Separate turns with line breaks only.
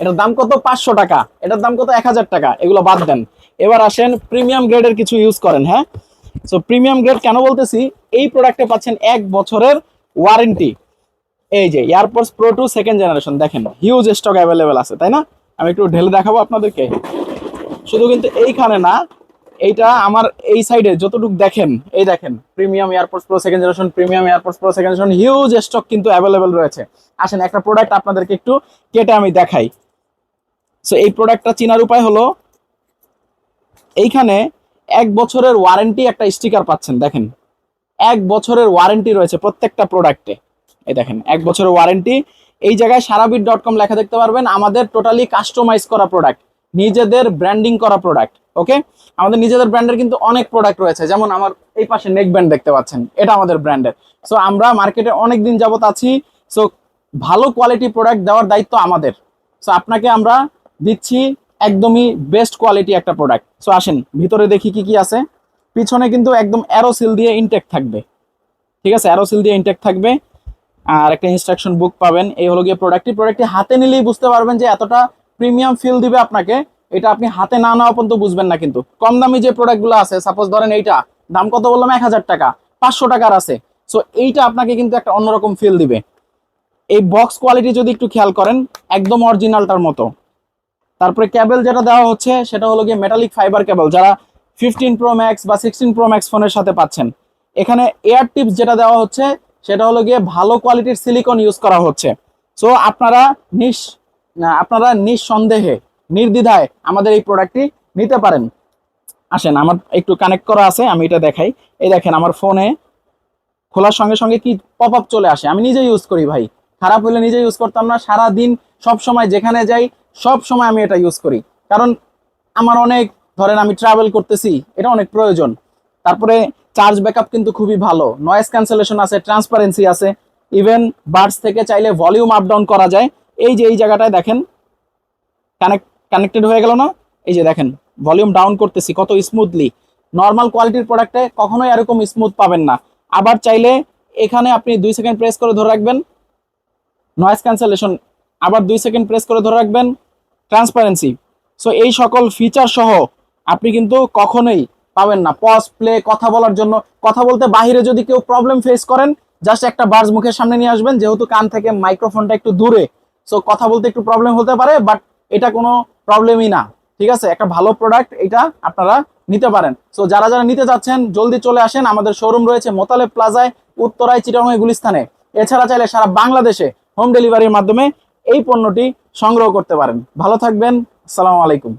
এটার দাম কত? পাঁচশো টাকা। এটার দাম কত? এক হাজার টাকা। এগুলো বাদ দেন। এবার আসেন প্রিমিয়াম গ্রেডের কিছু ইউজ করেন হ্যাঁ? সো প্রিমিয়াম গ্রেড কেন বলতেছি? এই প্রোডাক্টে পাচ্ছেন এক বছরের ওয়ারেন্টি এই যে AirPods Pro two second generation দেখেন হিউজ স্টক অ্যাভেলেবেল আছে, তাই না? আমি একটু ঢেলে দেখাবো আপনাদেরকে। শুধু কিন্তু এইখানে না, এইটা আমার এই সাইডে যতটুকু দেখেন, এই দেখেন premium AirPods Pro second generation premium AirPods Pro second generation huge stock কিন্তু অ্যাভেলেবেল রয়েছে। আসেন, একটা প্রোডাক্ট আপনাদেরকে একটু কেটে আমি দেখাই। সো এই প্রোডাক্টটা চেনার উপায় হলো, এইখানে এক বছরের ওয়ারেন্টি একটা স্টিকার পাচ্ছেন, দেখেন। এক বছরের ওয়ারেন্টি রয়েছে প্রত্যেকটা প্রোডাক্টে এই দেখেন, এক বছরের ওয়ারেন্টি এই জায়গায় সারাবিট ডট কম লেখা দেখতে পারবেন, আমাদের টোটালি কাস্টমাইজ করা প্রোডাক্ট নিজেদের ব্র্যান্ডিং করা প্রোডাক্ট ওকে আমাদের নিজেদের ব্র্যান্ডের কিন্তু অনেক প্রোডাক্ট রয়েছে, যেমন আমার এই পাশে নেক ব্যান্ড দেখতে পাচ্ছেন, এটা আমাদের ব্র্যান্ডের সো আমরা মার্কেটে অনেক দিন যাবত আছি সো ভালো কোয়ালিটি প্রোডাক্ট দেওয়ার দায়িত্ব আমাদের। সো আপনাকে আমরা দিচ্ছি একদমই বেস্ট কোয়ালিটি একটা প্রোডাক্ট সো আসেন, ভিতরে দেখি কি কি আছে। পিছনে কিন্তু একদম অ্যারোসিল দিয়ে ইনটেক থাকবে। ঠিক আছে? অ্যারোসিল দিয়ে ইনটেক থাকবে। আর একটা ইনস্ট্রাকশন বুক পাবেন। এই হলো গিয়ে প্রোডাক্টটি প্রোডাক্টটি হাতে নিলেই বুঝতে পারবেন যে এতটা প্রিমিয়াম ফিল দিবে আপনাকে। এটা আপনি হাতে না নেওয়া পর্যন্ত বুঝবেন না কিন্তু। কম দামি যে প্রোডাক্টগুলো আছে সাপোজ ধরেন এইটা। দাম কত বললাম? এক হাজার টাকা। পাঁচশো টাকার আছে। সো এইটা আপনাকে কিন্তু একটা অন্যরকম ফিল দিবে। এই বক্স কোয়ালিটি যদি একটু খেয়াল করেন, একদম অরিজিনালটার মতো। তারপরে ক্যাবেল যেটা দেওয়া হচ্ছে সেটা হলো গিয়ে মেটালিক ফাইবার কেবল যারা ফিফটিন প্রো ম্যাক্স বা সিক্সটিন প্রো ম্যাক্স ফোনের সাথে পাচ্ছেন। এখানে এয়ার টিপস যেটা দেওয়া হচ্ছে সেটা হলো গিয়ে ভালো কোয়ালিটির সিলিকন ইউজ করা হচ্ছে। সো আপনারা না, আপনারা নিঃসন্দেহে নির্দ্বিধায় আমাদের এই প্রোডাক্টটি নিতে পারেন। আসেন আমার একটু কানেক্ট করা আছে আমি এটা দেখাই। এই দেখেন আমার ফোনে খোলার সঙ্গে সঙ্গে কি পপ আপ চলে আসে? আমি নিজে ইউজ করি ভাই। খারাপ হলে নিজে ইউজ করতাম না। সারা দিন সব সময় যেখানে যাই, সব সময় আমি এটা ইউজ করি। কারণ আমার অনেক, ধরেন আমি ট্রাভেল করতেছি, এটা অনেক প্রয়োজন। তারপরে চার্জ ব্যাকআপ কিন্তু খুবই ভালো। নয়েজ ক্যান্সেলেশন আছে ট্রান্সপারেন্সি আছে। ইভেন বার্ডস থেকে চাইলে ভলিউম আপ ডাউন করা যায়। এই যে এই জায়গাটায় দেখেন কানেক্ট কানেক্টেড হয়ে গেল না? এই যে দেখেন ভলিউম ডাউন করতেছি কত স্মুথলি নর্মাল কোয়ালিটির প্রোডাক্টে কখনোই এরকম স্মুথ পাবেন না। আবার চাইলে এখানে আপনি দুই সেকেন্ড প্রেস করে ধরে রাখবেন। নয়েজ ক্যান্সেলেশন আবার দুই সেকেন্ড প্রেস করে ধরে রাখবেন ট্রান্সপারেন্সি সো এই সকল ফিচার সহ আপনি কিন্তু কখনোই পাবেন না। পজ প্লে কথা বলার জন্য। কথা বলতে বাহিরে যদি কেউ প্রবলেম ফেস করেন জাস্ট একটা বার্জ মুখের সামনে নিয়ে আসবেন, যেহেতু কান থেকে মাইক্রোফোনটা একটু দূরে। সো কথা বলতে একটু প্রবলেম হতে পারে বাট এটা কোনো প্রবলেমই না। ঠিক আছে? একটা ভালো প্রোডাক্ট এটা আপনারা নিতে পারেন। সো যারা যারা নিতে চাচ্ছেন জলদি চলে আসেন। আমাদের শোরুম রয়েছে মোতালেব প্লাজায়, উত্তরায় চিটাগাং গুলিস্তানে। এছাড়া চাইলে সারা বাংলাদেশে হোম ডেলিভারির মাধ্যমে এই পণ্যটি সংগ্রহ করতে পারেন। ভালো থাকবেন। আসসালামু আলাইকুম।